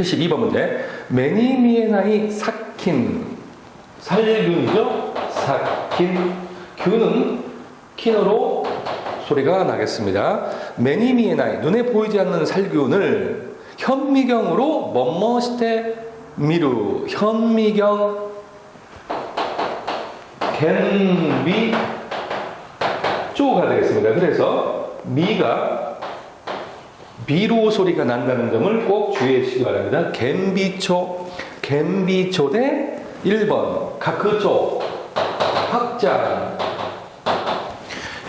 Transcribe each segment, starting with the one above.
72번 문제. 매니미에나이 삭힌. 살균이죠? 삭힌. 균은 킨으로 소리가 나겠습니다. 매니미에나이. 눈에 보이지 않는 살균을 현미경으로 뭐뭐시테 미루. 현미경 겐비 쪼가 되겠습니다. 그래서 미가 비로 소리가 난다는 점을 꼭 주의해 주시기 바랍니다. 갬비초, 갬비초 대 1번. 가크초 확장.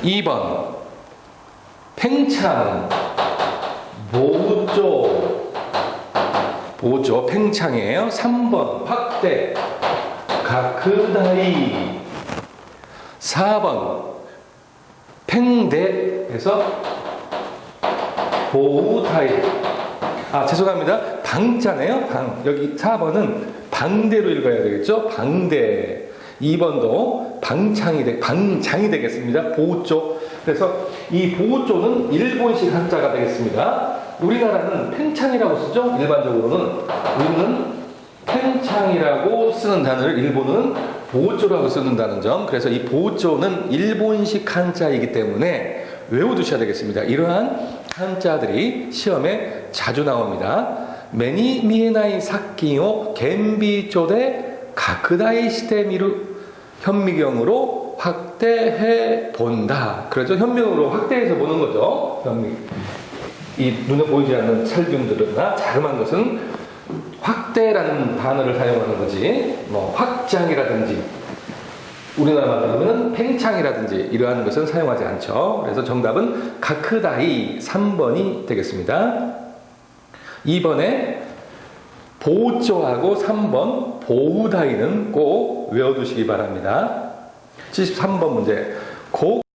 2번. 팽창. 보조 보조 팽창이에요. 3번. 확대. 가크다이 4번. 팽대에서 보우타이. 아, 죄송합니다. 방자네요. 방. 여기 4번은 방대로 읽어야 되겠죠? 방대. 2번도 방창이 되, 방장이 되겠습니다. 보우조. 그래서 이 보우조는 일본식 한자가 되겠습니다. 우리나라는 팽창이라고 쓰죠? 일반적으로는. 우리는 팽창이라고 쓰는 단어를 일본은 보우조라고 쓰는다는 점. 그래서 이 보우조는 일본식 한자이기 때문에 외워두셔야 되겠습니다. 이러한 한자들이 시험에 자주 나옵니다. 매니 미에나이 사키오 겐비조대 가크다이 시테미루 현미경으로 확대해 본다. 그래서 현미경으로 확대해서 보는 거죠. 현미. 이 눈에 보이지 않는 살균들이나 자그마한 것은 확대라는 단어를 사용하는 거지. 뭐 확장이라든지 우리나라 말하면 팽창이라든지 이러한 것은 사용하지 않죠. 그래서 정답은 가크다이 3번이 되겠습니다. 2번에 보조하고 3번 보우다이는 꼭 외워두시기 바랍니다. 73번 문제. 고